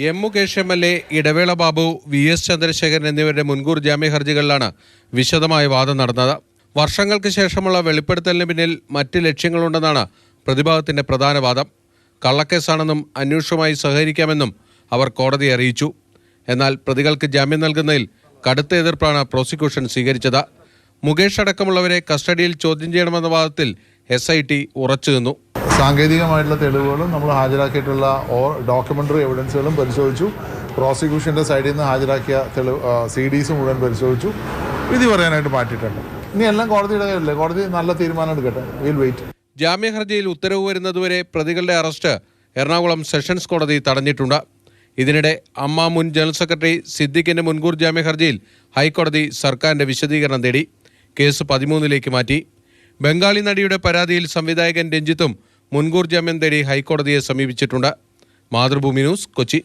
M Mukesh M L A Edavela Babu V S Chandrasekharan എന്നിവരുടെ മുൻകൂർ ജാമ്യ ഹർജികളിലാണ് വിശദമായ വാദം നടന്നത്. വർഷങ്ങൾക്ക് ശേഷമുള്ള വെളിപ്പെടുത്തലിന് പിന്നിൽ മറ്റ് ലക്ഷ്യങ്ങളുണ്ടെന്നാണ് പ്രതിഭാഗത്തിന്റെ പ്രധാന വാദം. കള്ളക്കേസാണെന്നും അന്വേഷണവുമായി സഹകരിക്കാമെന്നും അവർ കോടതിയെ അറിയിച്ചു. എന്നാൽ പ്രതികൾക്ക് ജാമ്യം നൽകുന്നതിൽ കടുത്ത എതിർപ്പാണ് പ്രോസിക്യൂഷൻ സ്വീകരിച്ചത്. മുകേഷ് അടക്കമുള്ളവരെ കസ്റ്റഡിയിൽ ചോദ്യം ചെയ്യണമെന്ന വാദത്തിൽ എസ് ഐ ടി ഉറച്ചു നിന്നു. സാങ്കേതികമായിട്ടുള്ള തെളിവുകളും നമ്മൾ ഹാജരാക്കിയിട്ടുള്ള ഓ ഡോക്യുമെന്ററി എവിഡൻസുകളും പരിശോധിച്ചു. പ്രോസിക്യൂഷന്റെ സൈഡിൽ നിന്ന് ഹാജരാക്കിയ തെളിവ് സി ഡീസ് മുഴുവൻ പരിശോധിച്ചു. വിധി പറയാനായിട്ട് മാറ്റിയിട്ടുണ്ട്. ഇനി എല്ലാം കോടതിയുടെ കയ്യിലല്ലേ കോടതി നല്ല തീരുമാനം എടുക്കട്ടെ. വിൽ വെയിറ്റ് ജാമ്യ ഹർജിയിൽ ഉത്തരവ് വരുന്നതുവരെ പ്രതികളുടെ അറസ്റ്റ് എറണാകുളം സെഷൻസ് കോടതി തടഞ്ഞിട്ടുണ്ട്. ഇതിനിടെ അമ്മ മുൻ ജനറൽ സെക്രട്ടറി സിദ്ദിഖിന്റെ മുൻകൂർ ജാമ്യ ഹർജിയിൽ ഹൈക്കോടതി സർക്കാരിന്റെ വിശദീകരണം തേടി. കേസ് പതിമൂന്നിലേക്ക് മാറ്റി. ബംഗാളി നടിയുടെ പരാതിയിൽ സംവിധായകൻ രഞ്ജിത്തും മുൻകൂർ ജാമ്യം തേടി ഹൈക്കോടതിയെ സമീപിച്ചിട്ടുണ്ട്. മാതൃഭൂമി ന്യൂസ് കൊച്ചി.